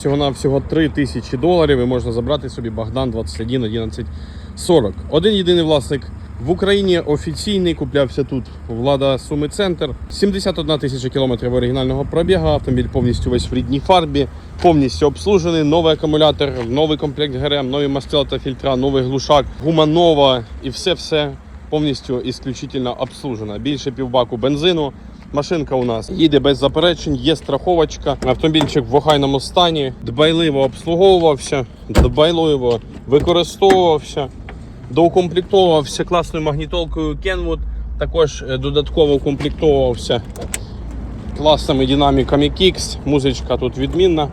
Всього на всього 3 тисячі доларів і можна забрати собі Богдан 21 11 40. Один єдиний власник в Україні офіційний куплявся тут влада Суми Центр. 71 тисяча кілометрів оригінального пробігу. Автомобіль повністю весь в рідній фарбі, повністю обслужений. Новий акумулятор, новий комплект ГРМ, нові мастила та фільтра, новий глушак, гума нова і все-все повністю ісключительно обслужено. Більше півбаку бензину. Машинка у нас їде без заперечень, є страховочка. Автомобільчик в охайному стані, дбайливо обслуговувався, дбайливо використовувався, доукомплектовувався класною магнітолкою Kenwood. Також е, додатково укомплектовувався класними динаміками Kicks. Музичка тут відмінна.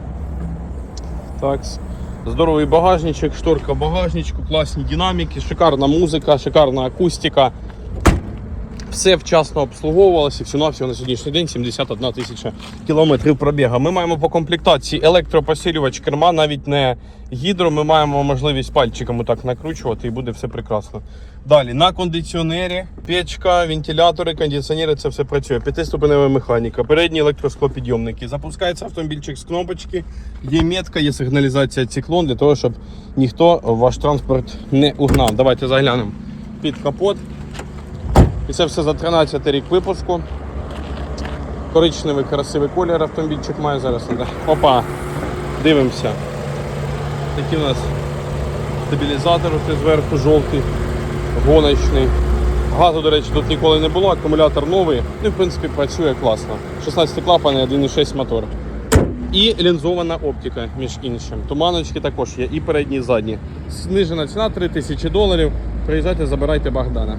Так. Здоровий багажничок, шторка багажничку, класні динаміки, шикарна музика, шикарна акустика. Все вчасно обслуговувалося, всього всього на сьогоднішній день 71 тисяча кілометрів пробіга. Ми маємо по комплектації електропосилювач керма, навіть не гідро. Ми маємо можливість пальчиками так накручувати і буде все прекрасно. Далі на кондиціонері, печка, вентилятори, кондиціонери це все працює. П'ятиступенева механіка, передні електросклопідйомники. Запускається автомобільчик з кнопочки, є метка, є сигналізація циклон для того, щоб ніхто ваш транспорт не угнав. Давайте заглянемо під капот. І це все за 13 рік випуску. Коричневий красивий колір автомобільчик має зараз. Опа, дивимося. Такі у нас стабілізатори зверху жовтий, гоночний. Газу, до речі, тут ніколи не було, акумулятор новий. Ну, в принципі, працює класно. 16 клапани, 1,6 мотор. І лінзована оптика, між іншим. Туманочки також є, і передні, і задні. Знижена ціна 3000 доларів. Приїжджайте, забирайте Богдана.